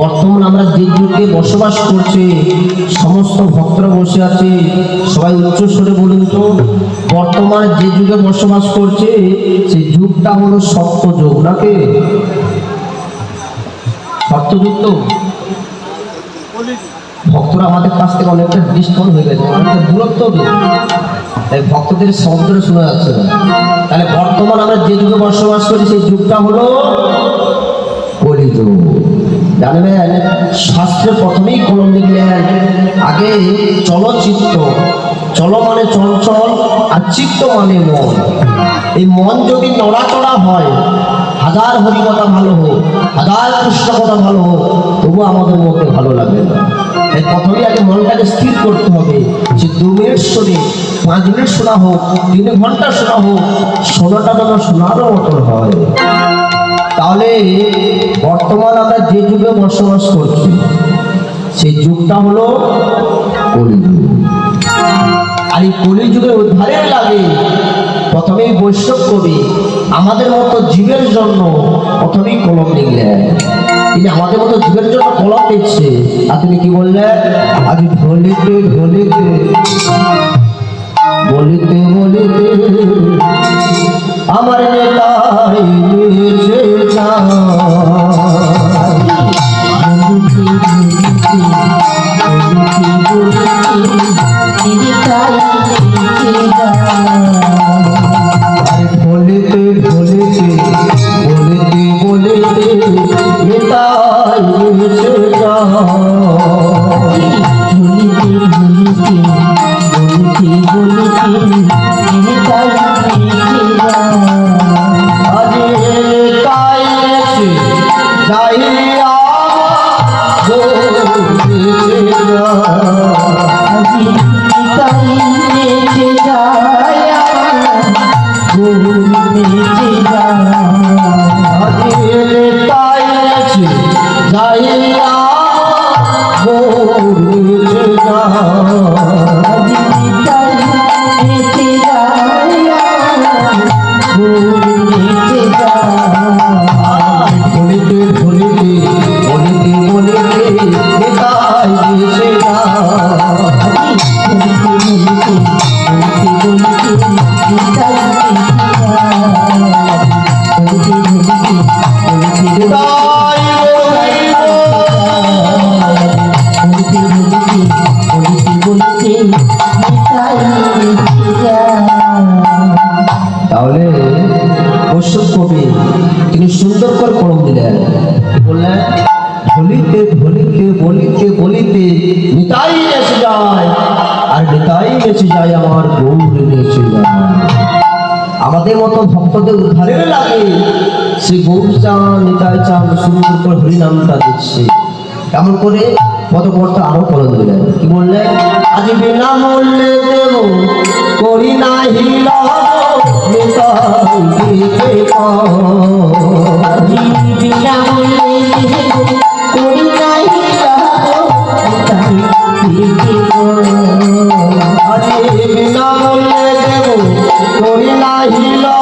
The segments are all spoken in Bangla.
বর্তমান আমরা যে যুগে বসবাস করছি, সমস্ত ভক্তরা বসে আছে। সবাই উচ্চ স্বরে বলুন তো, বর্তমান যে যুগে বসবাস করছে, সেই যুগটা হলো সত্য যুগ, নাকি? সত্যযুগ তো? ভক্তরা আমাদের কাছ থেকে অনেকটা ডিস্টার্ব হয়ে গেছে, অনেকটা দূরত্ব তাই ভক্তদের শব্দটা শোনা যাচ্ছে না। তাহলে বর্তমান আমরা যে যুগে বসবাস করি, সেই যুগটা হলো কলিযুগ জানবেন, শাস্ত্রে প্রথমেই কলম লিখলেন, আগে চলচিত্র, চল মানে চঞ্চল আর চিত্ত মানে মন। এই মন যদি নড়াচড়া হয় হাজার হরি কথা ভালো হোক, হাজার কৃষ্ণ কথা ভালো হোক তবু আমাদের মধ্যে ভালো লাগবে না। তাই প্রথমে আগে মনটাকে স্থির করতে হবে যে দু মিনিট শুনে, পাঁচ মিনিট শোনা হোক, তিন ঘণ্টা শোনা হোক, শোনাটা যেন শোনারও মতন হয়। তাহলে বর্তমান আমরা যে যুগে বসবাস করছি, সেই যুগটা হলো কলিযুগ। আর এই কলিযুগের উদ্ধারের লাগে প্রথমেই বৈষ্ণব কবি আমাদের মতো জীবের জন্য প্রথমেই কলম লিখলেন। তিনি আমাদের মতো জীবের জন্য কলম লিখছে। আর তিনি কি বললেন? আজ ঢলিতে ঢলিতে, বলিতে বলিতে আমার বলিতে নিয়েছে আজ কেমন করে পদকর্তা আরও কলম দিলেন কি বললেন আজ বিনা মূল্যে দেব, করি না হিলা নিতাই দিতে পারি। বিনা মূল্যে দেব, করি না হিলা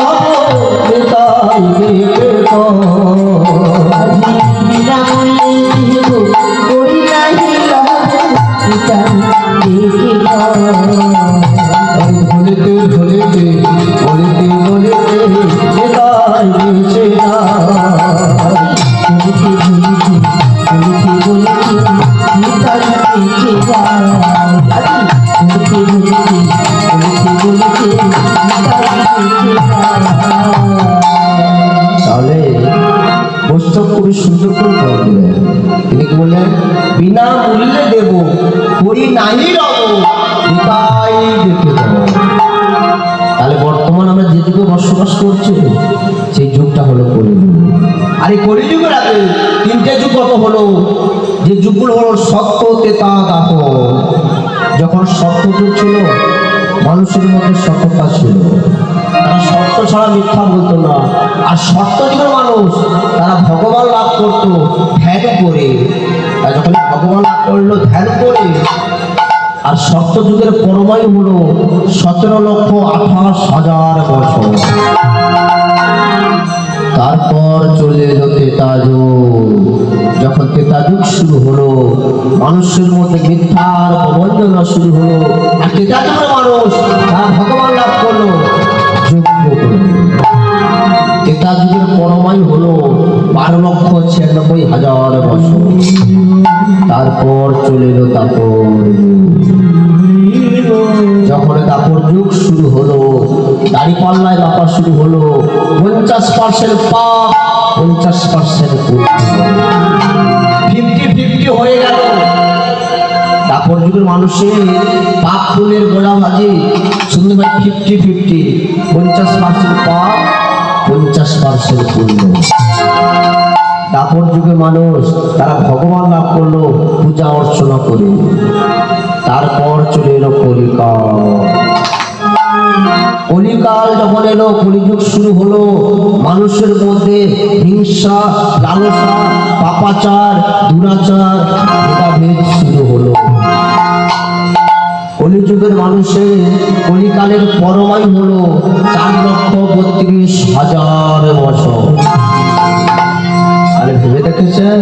আর এই কলিযুগের আগে তিনটে যুগ কত হলো? যে যুগগুলো হলো সত্য তেতা দাহ। যখন সত্য যুগ ছিল, মানুষের মধ্যে সত্যতা ছিল। তারা সত্য ছাড়া মিথ্যা বলতো না। আর সত্য যুগের মানুষ, তারা ভগবান লাভ করতো, ধ্যান করে। আর যখন ভগবান লাভ করল, ধ্যান করে। আর সত্য যুগের পরমায়ু হলো সতেরো লক্ষ আঠাশ হাজার বছর। তারপর চলে এলো তেতাজ যখন তেতাযুগ শুরু হলো, মানুষের মধ্যে মিথ্যার প্রবঞ্চনা শুরু হলো। আর তেতাযুগের মানুষ, তারা ভগবান লাভ করল। হলো বারো লক্ষ ছিয়ানব্বই হাজার বছর। তারপর চলে এলো তারপর। যখন তারপর যুগ শুরু হলো দাড়ি পাল্লায় মাপা শুরু হলো। পঞ্চাশ পার্সেন্ট পাপ পঞ্চাশ পার্সেন্ট ফিফটি ফিফটি হয়ে গেল। তারপর যুগের মানুষের পাপ ফুলের গোড়া ভাজি, শুনতে পাই ফিফটি ফিফটি। পঞ্চাশ পার্সেন্ট পাপ পঞ্চাশ পার্সেন্ট পুণ্য দাপর যুগে মানুষ, তারা ভগবান লাভ করল, পূজা অর্চনা করে। তারপর চলে এলো কলিকাল কলিকাল যখন এলো, কলিযুগ শুরু হলো, মানুষের মধ্যে হিংসা, লালসা, পাপাচার, দুরাচার, ভেদাভেদ শুরু হলো। কলিযুগের মানুষের কলিকালের পরমাই হলো চার লক্ষ বত্রিশ হাজার বছর। আরে ভেবে দেখেছেন?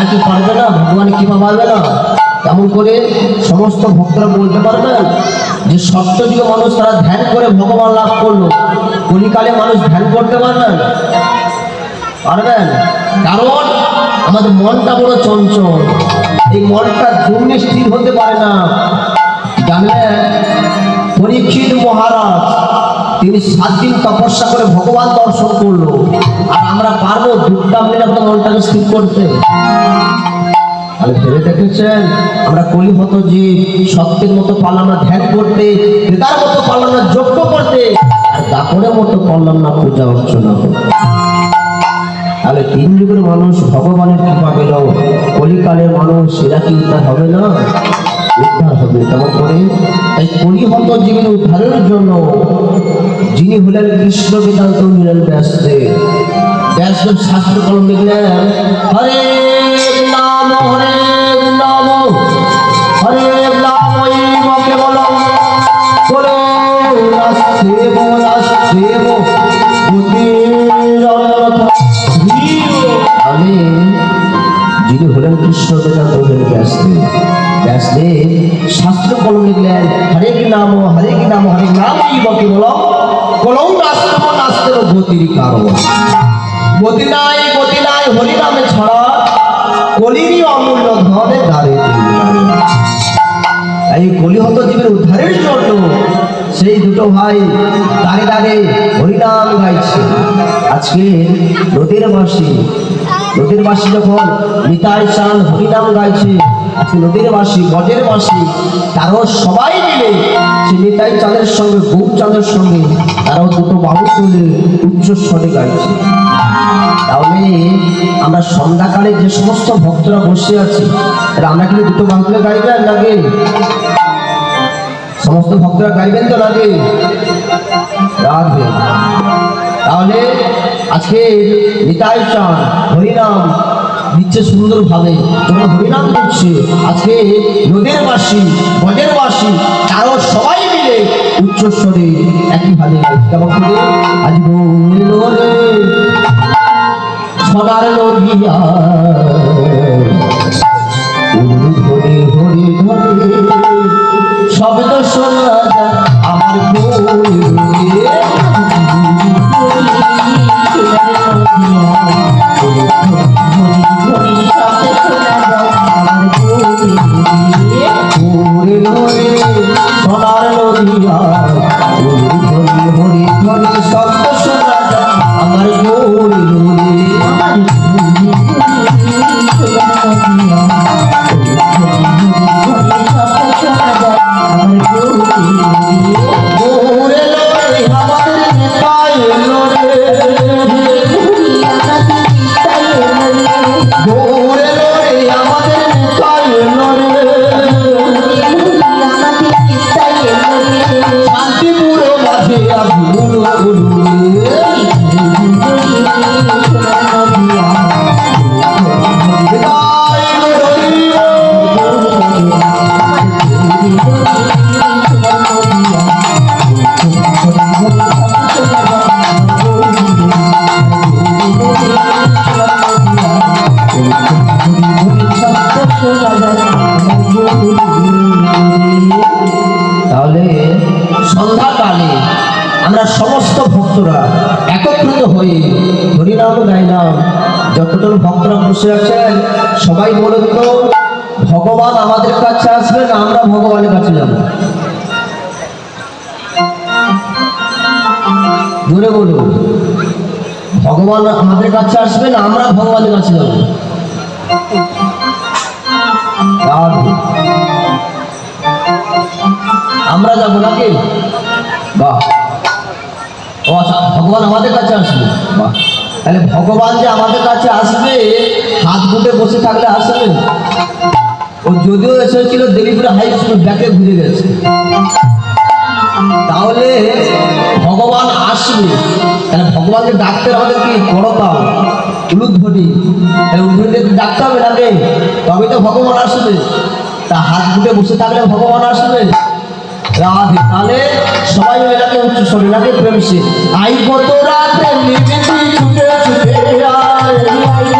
তারা কি পারবে না, ভগবান কি পারবে না। তেমন করে সমস্ত ভক্তরা বলতে পারবেন যে সপ্ত যুগে মানুষ তারা ধ্যান করে ভগবান লাভ করল। কলিকালে মানুষ ধ্যান করতে পারবেন পারবেন কারণ আমাদের মনটা বড় চঞ্চল। এই মনটা দুর্নি স্থির হতে পারে না। জানলেন পরীক্ষিত মহারাজ, তিনি সাত দিন তপস্যা করে ভগবান দর্শন করল। আর আমরা পারব দুধটা মিলে আমাদের মনটাকে স্থির করতে। তাহলে ভেবে দেখেছেন, আমরা কলি কলিহত যে সত্যের মতো পারলাম না ধ্যান করতে ক্রেতার মতো পারলাম না যজ্ঞ করতে, আর দাপরের মতো পারলাম না পূজা অর্চনা করতে। তাহলে তিন যুগের মানুষ ভগবানের কৃপা পেল, কলিকালের মানুষ সেটা কি হবে না? উদ্ধার হবে। করে তাই উদ্ধারের জন্য যিনি হলেন কৃষ্ণ বেদান্ত নিলেন ব্যাসদেব। ব্যাসদেব শাস্ত্র কলম লিখলেন, হরে গতি নাই হরি নামে ছড়া কলিরই অমূল্য ধনে দাঁড়ে এই কলিহত জীবের উদ্ধারের জন্য সেই দুটো ভাই দাঁড়ে দাঁড়ে হরিনাম গাইছে। আজকে নদীর বাসী নদীর বাসী যখন নিতাই চান হরিনাম গাইছে, আজকে নদীর বাসী গজের বাসী তারাও সবাই মিলে সে নিতাই চাঁদের সঙ্গে গৌ চাঁদের সঙ্গে তারাও দুটো বাহু তুলে উচ্চস্বরে গাইছে। তাহলে আমরা সন্ধ্যাকালে যে সমস্ত ভক্তরা বসে আছি আমরা কিন্তু দুটো বাহু তুলে গাইবেন নাকি? সমস্ত ভক্তরা গাইবেন তো লাগে তাহলে আজকে নিতাই চান, হরিনাম দিচ্ছে সুন্দরভাবে। যখন হরিনাম দিচ্ছে আজকে নদীর বাসী বজের বাসী, তারও সবাই উচ্চস্বরে একইভাবে কেমন করে আজ বলল সোনার নদিয়া হরে হরে হরে কাছে আসবে না আমরা ভগবানের কাছে যাব। আমরা যাব নাকি বাহ। আচ্ছা ভগবান আমাদের কাছে আসবে। বাহ। তাহলে ভগবান যে আমাদের কাছে আসবে, হাত গুটে বসে থাকলে আসবে? ও যদিও এসেছিল দেবীপুরে হাই স্কুল, ব্যাকে ঘুরে গেছে। তাহলে ভগবান আসবে। তাহলে ভগবানকে ডাকতে আমাদের কি? করতাম উলুধ্বনি। তাহলে ডাকতে হবে নাকি তবে তো ভগবান আসবে। তা হাত গুটে বসে থাকলে ভগবান আসবে। তাহলে সবাই এটাকে উচ্চ শরীরাকে প্রেম সে। আই কত রাতে ছুটে ছুটে আয়। আই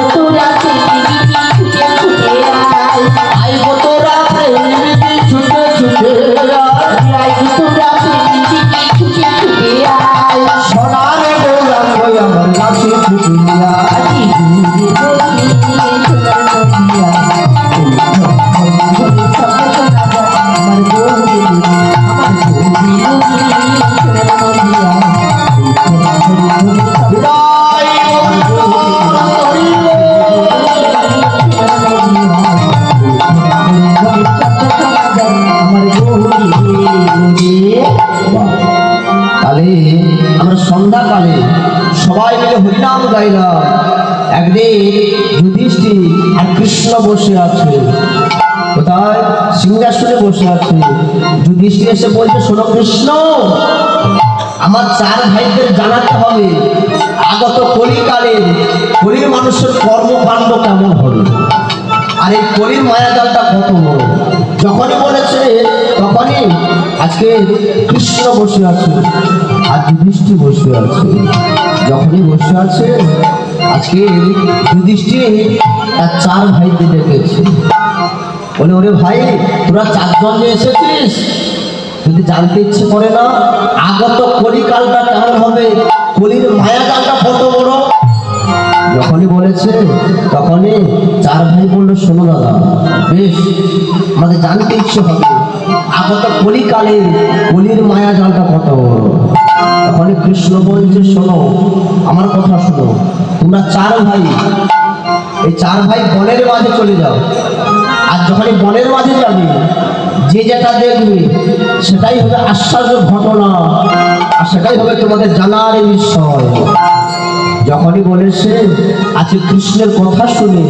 এসে বলছে, শোনো কৃষ্ণ, আমার চার ভাইদের জানাতে হবে। আগত কলিকালের কলির মানুষের কর্মকাণ্ড কেমন হবে আর এই কলির মায়াজালটা কত বড় যখনই বলেছে, তখনই আজকে কৃষ্ণ বসে আছে, আর যুধিষ্ঠি বসে আছে। যখনই বসে আছে, আজকে যুধিষ্ঠি তার চার ভাইকে ডেকেছে বলে, ওরে ভাই, তোরা চারজন এসেছিস যদি জানতে ইচ্ছে করে না, আগত কলিকালটা কেমন হবে? কলির মায়াজালটা কত বড়? যখনই বলেছে, তখনই চার ভাই বলল, শোনো দাদা, বেশ, আমাদের জানতে ইচ্ছে হবে। আগত কলিকালে কলির মায়া জালটা কত বড়? তখনই কৃষ্ণ বলছে, শোনো, আমার কথা শোনো, তোমরা চার ভাই, এই চার ভাই বনের মাঝে চলে যাও। আর যখনই বনের মাঝে যাবে যে যেটা দেখবে, সেটাই হবে আশ্চর্য ঘটনা আর সেটাই হবে তোমাদের জানার বিষয়। যখনই বলেছে আজকে কৃষ্ণের কথা শুনে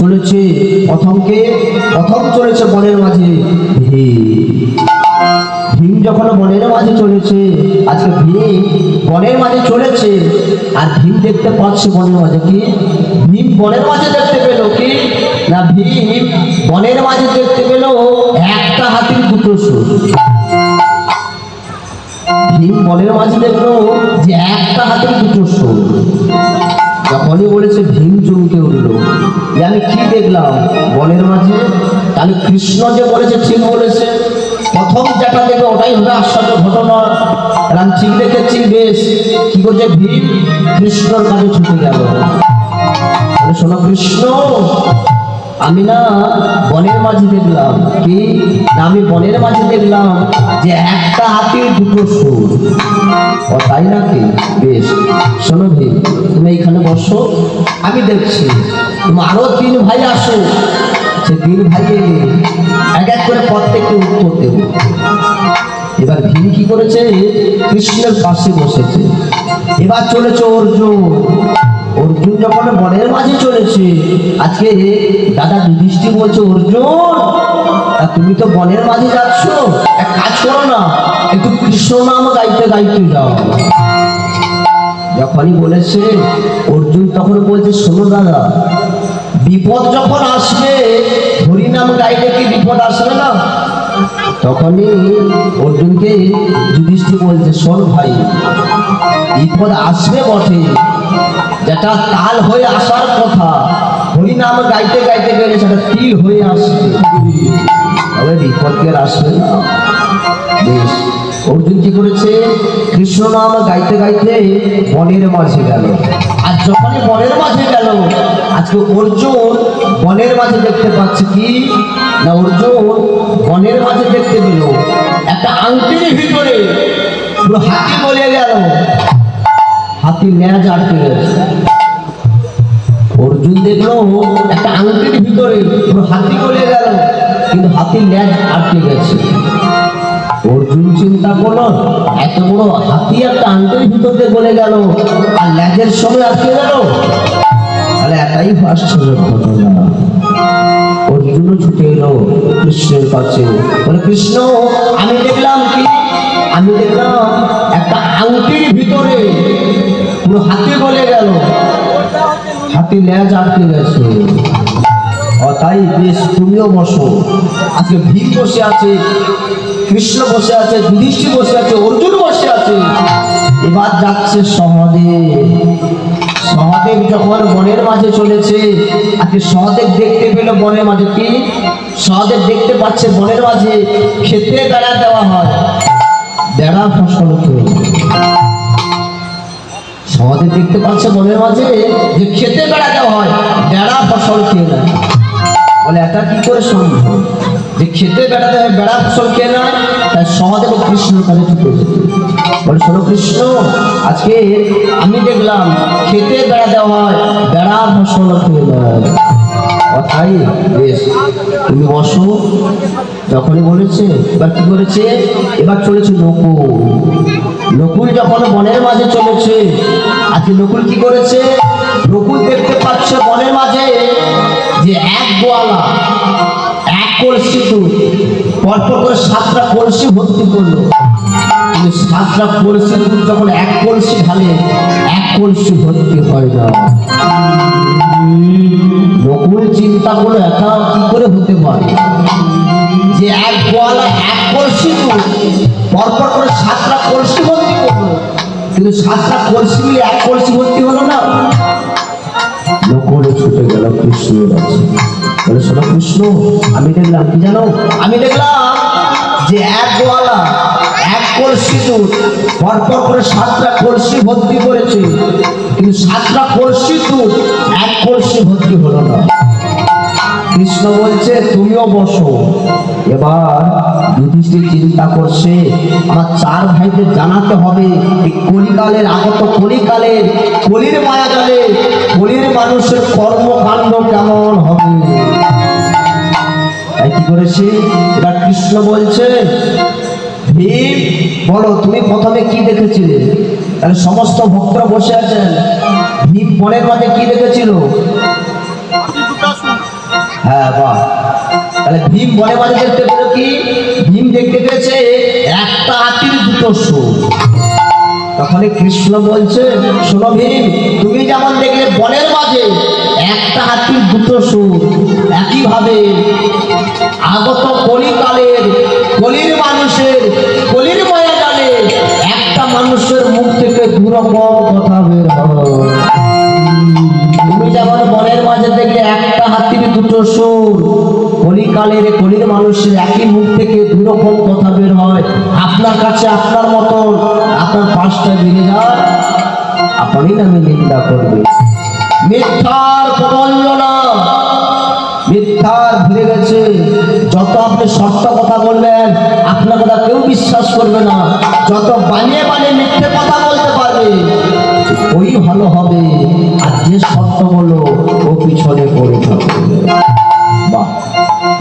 চলেছে, প্রথমকে, প্রথম চলেছে বনের মাঝে ভীম যখন বনের মাঝে চলেছে, আজকে ভীম বনের মাঝে চলেছে, আর ভীম দেখতে পাচ্ছে বনের মাঝে কি? ভীম বনের মাঝে দেখতে পেল কি? না ভীম বনের মাঝে দেখতে পেল সুর বনের মাঝে দেখল যে একটা হাতে দুটো সোল যখনই বলেছে ভীম চমকে উঠল। যে আমি কি দেখলাম বনের মাঝে? তাহলে কৃষ্ণ যে বলেছে, ঠিক বলেছে। প্রথম যেটা দেখবে ওটাই হবে আশ্চর্য ঘটনা। আর আমি ঠিক দেখেছি, বেশ। কি করছে ভীম কৃষ্ণর কাছে ছুটে গেল। শোনো কৃষ্ণ আমি না বনের মাঝে দেখলাম, কি? আমি বনের মাঝে দেখলাম যে একটা হাতির দুটো সুর। ও, তাই নাকি? বেশ। শোনো ভাই, তুমি এইখানে বসো, আমি দেখছি। তুমি আরও তিন ভাই আসো। সে তিন ভাই এলে এক এক করে প্রত্যেককে উত্তর দেবো। এবার ভীম কি করেছে? কৃষ্ণের পাশে বসেছে। এবার চলেছে অর্জুন। অর্জুন যখন বনের মাঝে চলেছে, আজকে দাদা যুধিষ্ঠি বলছে, অর্জুন তুমি তো বনের মাঝে যাচ্ছ। এক কাজ করো না, একটু কৃষ্ণ নাম গাইতে গাইতে যাও। যখনই বলেছে, অর্জুন তখন বলছে, শোনো দাদা, বিপদ যখন আসবে হরিনাম গাইলে কি বিপদ আসবে না? তখনই অর্জুনকে যুধিষ্ঠির বলছে, শোন ভাই, বিপদ আসবে বটে যেটা তাল হয়ে আসার কথা হরিনাম গাইতে গাইতে গেলে সেটা তীর হয়ে আসবে। তবে বিপদ কি আর আসবে না। অর্জুন কি করেছে? কৃষ্ণ নাম গাইতে গাইতে বনের মাঝে গেল। আর যখনই বনের মাঝে গেল, আজকে অর্জুন বনের মাঝে দেখতে পাচ্ছে কি? না, অর্জুন বনের মাঝে দেখতে পেল। একটা আংটির ভিতরে পুরো হাতি বলে গেল। হাতি ন্যাজ আটকে গেছে অর্জুন দেখল, একটা আংটির ভিতরে পুরো হাতি গলে গেল, কিন্তু হাতির ল্যাজ আটকে গেছে অর্জুন চিন্তা করল, এত বড় হাতি একটা আংটির ভিতর গলে গেল, আর ল্যাজের সঙ্গে আটকে গেল? তাহলে এটাই আশ্চর্য ঘটনা অর্জুন ছুটে এলো কৃষ্ণের কাছে। বলে, কৃষ্ণ, আমি দেখলাম কি আমি দেখলাম একটা আংটির ভিতরে পুরো হাতি বলে গেল। হাতি ল্যাজ আটকে গেছে তাই বেশ তুমিও বসো। আজকে ভীম বসে আছে, কৃষ্ণ বসে আছে, যুধিষ্ঠির বসে আছে, অর্জুন বসে আছে। এবার যাচ্ছে সহদেব। সহদেব যখন বনের মাঝে চলেছে, আজকে সহদেব দেখতে পেল বনের মাঝে। কি? সহদেব দেখতে পাচ্ছে বনের মাঝে ক্ষেত্রে বেড়া দেওয়া হয়। বেড়া ফসল সমাজে দেখতে পাচ্ছে মনের মাঝে যে খেতে বেড়াতে হয় বেড়া ফসল খেয়ে নেয়। বলে, এটা কি করে সম্ভব? যে খেতে বেড়াতে হয়, বেড়া ফসল খেয়ে নেয়, তাই সহদেব কৃষ্ণ কাছে ছুটে যেত বলে, শোনো কৃষ্ণ, আজকে আমি দেখলাম খেতে বেড়াতে হয়, বেড়া ফসল খেয়ে ও তাই বেশ। তুমি বসো। যখনই বলেছে, এবার কি করেছে? এবার চলেছে নকুল। নকুল যখন বনের মাঝে চলেছে, আজকে নকুল কি করেছে? নকুল দেখতে পাচ্ছে বনের মাঝে যে এক গোয়ালা এক কলসি দুধ, পরপর করে সাতটা কলসি ভর্তি করল। সাতটা যখন এক কলসি ঢালে, এক কলসি ভর্তি হয় না। নকুল চিন্তা করে একা কি করে হতে পারে? যে এক গোয়ালা এক কলসি পরপর করে সাতটা কলসি ভর্তি করল। কিন্তু সাতটা কলসি এক কলসি ভর্তি হলো না। নকুলে ছুটে গেল কৃষ্ণের কাছে বলে কৃষ্ণ, আমি দেখলাম কি জানো? আমি দেখলাম যে এক গোয়ালা এক কলসি দুধ, পরপর করে সাতটা কলসি ভর্তি করেছে, কিন্তু সাতটা কলসি দুধ এক কলসি ভর্তি হলো না। কৃষ্ণ বলছে, তুমিও বসো। এবার যুধিষ্ঠির চিন্তা করছে, আমার চার ভাইদের জানাতে হবে কলিকালের আগত কলিকালের কলির মায়া জালে কলির মানুষের কর্মকাণ্ড কেমন হবে? তাই কি করেছে। এবার কৃষ্ণ বলছে, ভীম, বলো, তুমি প্রথমে কি দেখেছিলে? তাহলে সমস্ত ভক্তরা বসে আছেন। ভীম মনের মাঝে কি দেখেছিল? হ্যাঁ বাহ তাহলে ভীম বনে মাঝে দেখতে পেল কি? ভীম দেখতে পেয়েছে একটা হাতির দুটো সুর তখনই কৃষ্ণ বলছে, শোনো ভীম, তুমি যেমন দেখলে বনের মাঝে একটা হাতির দুটো সুর, একইভাবে আগত কলিকালের কলির মানুষের কলির মায়া জালে একটা মানুষের মুখ থেকে দুরকম কথা বের তুমি যেমন বনের মাঝে দেখলে একটা হাতির দুটো সুর, কলিকালের কলির মানুষের একই মুখ থেকে দুরকম কথা বের হয়। আপনার কাছে আপনার মতন পাঁচটা বেড়ে যায় আপনি নামে নিন্দা করবে। মিথ্যার প্রবঞ্জনা মিথ্যার ভুলে গেছে। যত আপনি সত্য কথা বলবেন, আপনার কথা কেউ বিশ্বাস করবে না। যত বানিয়ে বানিয়ে মিথ্যে কথা বলতে পারবে, ওই ভালো হবে। আর যে সত্য বলল, ও পিছনে পড়ে থাকবে। বাহ!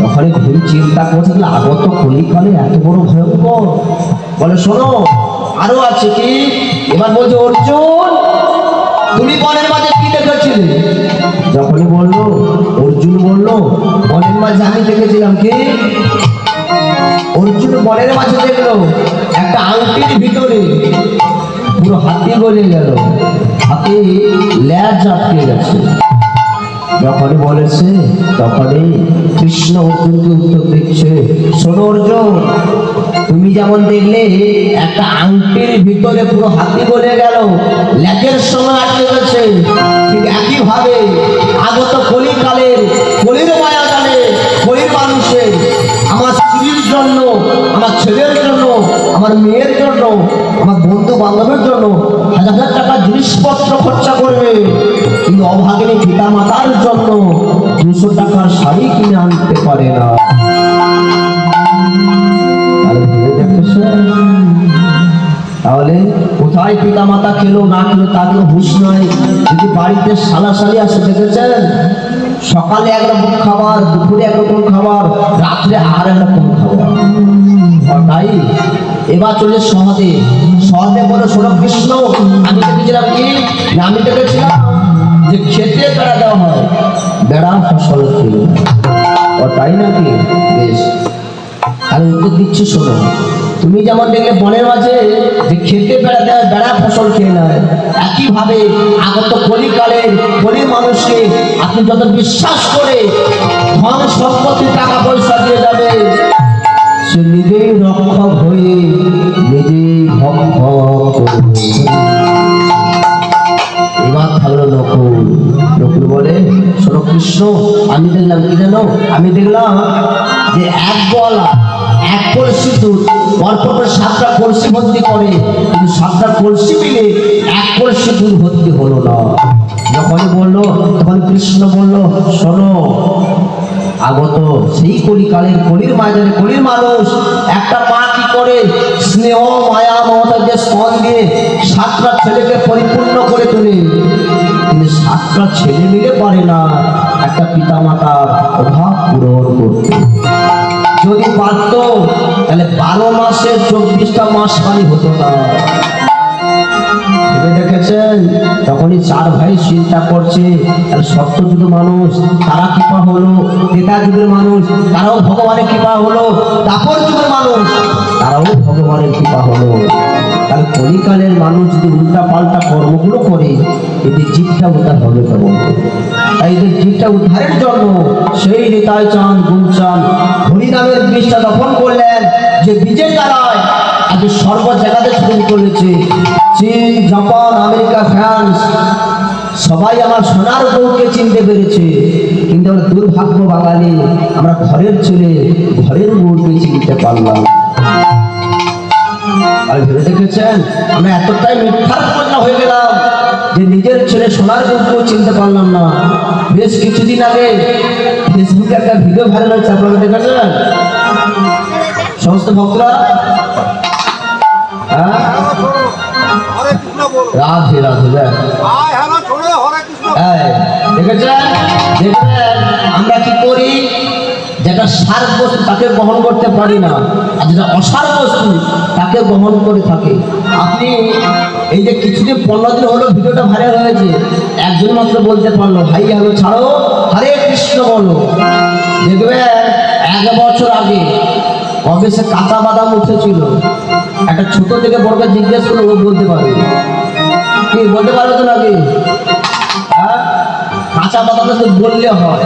তখন ঘুরি চিন্তা করছে আগত কলিকালে এত বড় ভয়ঙ্কর। বলে শোনো আরও আছে কি? এবার বলছে, অর্জুন, তুমি বনের মাঝে কি দেখেছিলে? যখনই বলল, অর্জুন বলল, বনের মাঝে আমি দেখেছিলাম কি? অর্জুন বনের মাঝে দেখল, একটা আংটির ভিতরে পুরো হাতি গলে গেল। হাতি ল্যাজ আটকে গেছে। যখনই বলেছে, তখনই কৃষ্ণ অর্জুনকে উত্তর দিচ্ছে, শোনো অর্জুন তুমি যেমন দেখলে একটা আংটির ভিতরে পুরো হাতি বলে গেল লেজের সময় আটকে গেছে ঠিক একইভাবে আগত কলিকালের, কলির মায়া জানে কলির মানুষের, আমার স্ত্রীর জন্য, আমার ছেলের জন্য, আমার মেয়ের জন্য, আমার বন্ধু বান্ধবের জন্য হাজার হাজার টাকা জিনিসপত্র খরচা করবে কিন্তু অভাগিনী পিতা মাতার জন্য দুশো টাকার শাড়ি কিনে আনতে পারে না ভেবে? তাহলে কোথায় পিতা মাতা খেলো, না খেলো তার কোনো হুশ নয়। যদি বাড়িতে সালাসালি আসে, দেখেছেন? সকালে একরকম খাবার, দুপুরে একরকম খাবার, রাত্রে আর একরকম খাবার। তাই? এবার চলে সহদে। সহদে বলে, শোনো কৃষ্ণ, আমি দেখেছিলাম কি? আমি দেখেছিলাম যে খেতে বেড়া দেওয়া হয়। বেড়া ফসল ও তাই নাকি? বেশ। আমি উত্তর দিচ্ছি, শোনো। তুমি যেমন দেখলে বনের মাঝে যে খেতে বেড়া দেয় বেড়া ফসল খেয়ে নেয়, একইভাবে আগত কলিকালের কলির মানুষকে আপনি যত বিশ্বাস করে ধন সম্পত্তি টাকা পয়সা দিয়ে যাবে, সে নিজেই রক্ষক হয়ে নিজেই ভক্ষক। এবার থাকল নকুল নকুল বলে, শোনো আমি দেখলাম, কি জানো আমি দেখলাম যে এক গলা কলসি পরপর করে সাতটা কলসি ভর্তি করে, কিন্তু সাতটা কলসি মিলে এক কলসি দুধ ভর্তি হলো না। যখনই বলল, তখন কৃষ্ণ বলল, শোনো, আগত সেই কলিকালের কলির মাঝারে কলির মানুষ একটা মা কি করে স্নেহ, মায়া মমতা যে স্তন দিয়ে সাতটা ছেলেকে পরিপূর্ণ করে তোলে? কিন্তু সাতটা ছেলে মিলে পারে না একটা পিতা মাতার অভাব পূরণ করতে। যদি পারত, তাহলে বারো মাসে চব্বিশটা মাস পানি হতো না। দেখেছেন? তখনই চার ভাই চিন্তা করছে, তাহলে যুগের মানুষ, তারা কৃপা হলো ক্রেতা যুগের মানুষ, তারাও ভগবানের কৃপা হলো দাপর যুগের মানুষ, তারাও ভগবানের কৃপা হলো। তাহলে কলিকালের মানুষ যদি উল্টা পাল্টা কর্মগুলো করে, এদের জীবটা উদ্ধার হবে কেমন? তাই এদের জীবটা উদ্ধারের জন্য সেই নেতায় চাঁদ গুমচান হরিনামের বীজটা দফন করলেন যে বীজের দ্বারায় আজ সর্ব জায়গাতে ছড়িয়ে পড়েছে চীন, জাপান, আমেরিকা, ফ্রান্স, সবাই আমার সোনার বউকে চিনতে পেরেছে। কিন্তু আমরা দুর্ভাগ্য বাঙালি, আমরা ঘরের ছেলে, ঘরের বউকে চিনতে পারলাম আর ভেবে দেখেছেন? আমরা এতটাই মিথ্যার হয়ে গেলাম যে নিজের ছেলে সোনার বউকেও চিনতে পারলাম না। বেশ কিছুদিন আগে ফেসবুকে একটা ভিডিও ভাইরাল হয়েছে আপনারা দেখেছেন? সমস্ত ভক্তরা? হ্যাঁ? রাধে রাধে দেখ। আয় হ্যালো শোনো হরে কৃষ্ণ এই, দেখেছেন? আমরা কি করি? যেটা সার বস্তু তাকে গ্রহণ করতে পারি না, আর যেটা অসার বস্তু তাকে গ্রহণ করে থাকে। আপনি এই যে কিছুদিন পনেরো দিন হলো ভিডিওটা ভাইরাল হয়েছে, একজন মাত্র বলতে পারল, ভাই, হ্যালো, ছাড়ো, হরে কৃষ্ণ বলো। দেখবেন এক বছর আগে কবে সে কাঁচা বাদাম উঠেছিল। একটা ছোট থেকে বড়কে জিজ্ঞেস করে ও বলতে পারবে। কি, বলতে পারবে তো নাকি? হ্যাঁ? কাঁচা পাতাটা তো বললে হয়।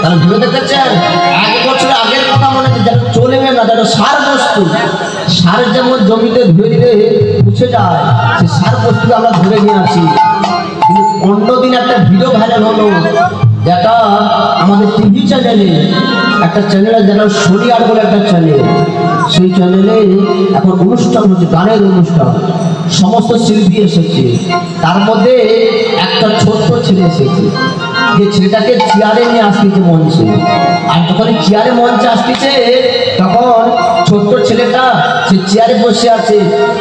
তাহলে ভেবে দেখেছেন এক বছর আগের কথা মনে হচ্ছে যেটা চলবে না যেটা সার বস্তু। সার যেমন জমিতে ধুয়ে দিলে মুছে যায় সে সার বস্তুকে আমরা ধরে নিয়ে আসি। কিন্তু অন্য দিন একটা ভিডিও ভাইরাল হলো, যেটা আমাদের টিভি চ্যানেলে একটা চ্যানেলে যেটা শরিয়ার বলে একটা চ্যানেল সেই চ্যানেলে এখন অনুষ্ঠান হচ্ছে, গানের অনুষ্ঠান। সমস্ত শিল্পী এসেছে। তার মধ্যে একটা ছোট্ট ছেলে এসেছে। যে ছেলেটাকে চেয়ারে নিয়ে আসতেছে মঞ্চে। আর যখন চেয়ারে মঞ্চে আসতেছে, তখন ছোট্ট ছেলেটা সে চেয়ারে বসে আছে,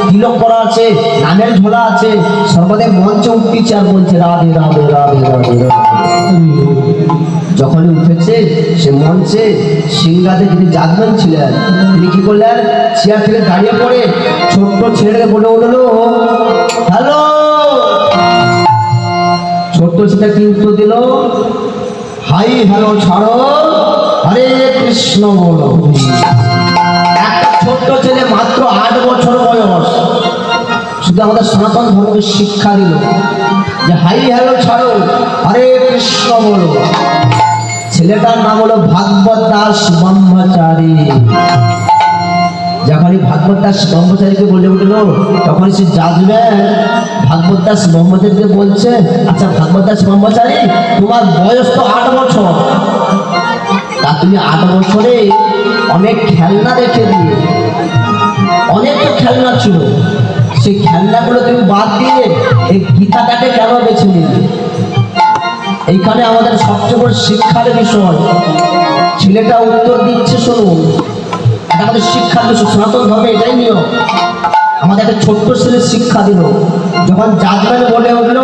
তিলক করা আছে নামের ঝোলা আছে সর্বদাই মঞ্চে উঠতেছে আর বলছে, রাধে রাধে রাধে রাধে যখনই উঠেছে সে মঞ্চে, সিংহাতে যিনি জাগবেন ছিলেন, তিনি কি করলেন? চেয়ার থেকে দাঁড়িয়ে পড়ে ছোট্ট ছেলেকে বলে উঠল, হ্যালো ছেলে কি উত্তর দিল? হাই, হ্যালো, ছাড়ো। হরে কৃষ্ণ বলো। একটা ছোট্ট ছেলে মাত্র আট বছর বয়স। শুধু আমাদের সনাতন ধর্মকে শিক্ষা দিল। যে হাই, হ্যালো, ছাড়ো। হরে কৃষ্ণ বলো। ছেলেটার নাম হলো ভাগবত দাস ব্রহ্মচারী। যখনই ভাগবত দাস ব্রহ্মচারীকে বলে উঠল তখন সে যাজবেন ভাগবত দাস ব্রহ্মচারীকে বলছে আচ্ছা ভাগবত দাস ব্রহ্মচারী, তোমার বয়স তো আট বছর। তা তুমি আট বছরে অনেক খেলনা রেখে দিয়ে অনেক তো খেলনা ছিল। সেই খেলনাগুলো তুমি বাদ দিয়ে এই গীতাটাকে কেন বেছে নিলে? এইখানে আমাদের সবচেয়ে বড় শিক্ষার বিষয়। ছেলেটা উত্তর দিচ্ছে, শুনুন আমাদের শিক্ষা বিষয় সনাতন ধর্মে এটাই নিয়ম। আমাদের একটা ছোট্ট ছেলে শিক্ষা দিল। যখন জাজম্যান বলে উঠল,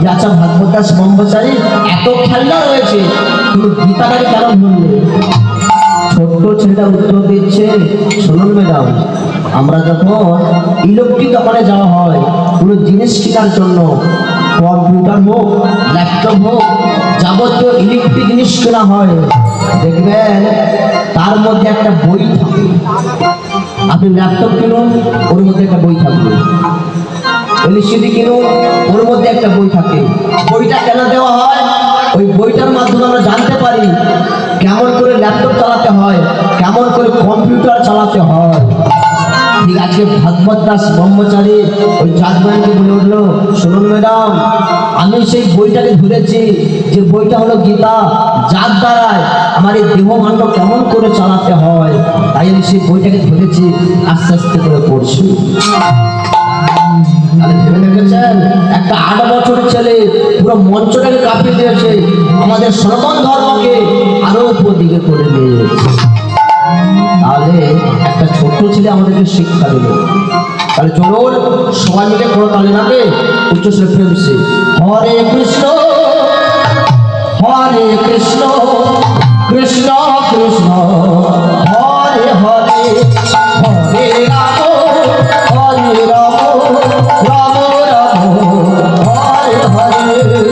যে আচ্ছা ভাগবত দাস ব্রহ্মচারী, এত খেলনা রয়েছে, কিন্তু গীতাটাকে কেন ভুললে ছোট্ট ছেলেটা উত্তর দিচ্ছে, শুনুন ম্যাডাম, আমরা যখন ইলেকট্রিক দোকানে যাওয়া হয়, কোনো জিনিস কেনার জন্য, কম্পিউটার হোক, ল্যাপটপ হোক, যাবতীয় ইলেকট্রিক জিনিস কেনা হয়, দেখবেন তার মধ্যে একটা বই থাকে। আপনি ল্যাপটপ কিনুন, ওর মধ্যে একটা বই থাকবে এলসিডি কিনুন, ওর মধ্যে একটা বই থাকে। বইটা কেন দেওয়া হয়? ওই বইটার মাধ্যমে আমরা জানতে পারি কেমন করে ল্যাপটপ চালাতে হয়, কেমন করে কম্পিউটার চালাতে হয়। ঠিক আছে ভাগবত দাস ব্রহ্মচারী ওই জাজম্যানকে বলে উঠল, শুনুন ম্যাডাম, আমি সেই বইটাকে ধরেছি, যে বইটা হলো গীতা। যার দ্বারায় আমার এই দেহমাণ্ড কেমন করে চালাতে হয়, তাই আমি সেই বইটাকে ধরেছি, আস্তে আস্তে করে পড়ছি। একটা আট বছরের ছেলে পুরো মঞ্চটাকে কাঁপিয়ে দিয়েছে, আমাদের সনাতন ধর্মকে আরও উপদিকে করে নিয়ে যাচ্ছে তাহলে একটা ছোট্ট ছেলে আমাদেরকে শিক্ষা দিল তাহলে চলুন, সবাই মিলে কোনো তালে নাকে উচ্চ সুরে প্রেমসে হরে কৃষ্ণ হরে কৃষ্ণ কৃষ্ণ কৃষ্ণ। হরে হরে হরে রাম হরে রাম রাম রাম। হরে হরে।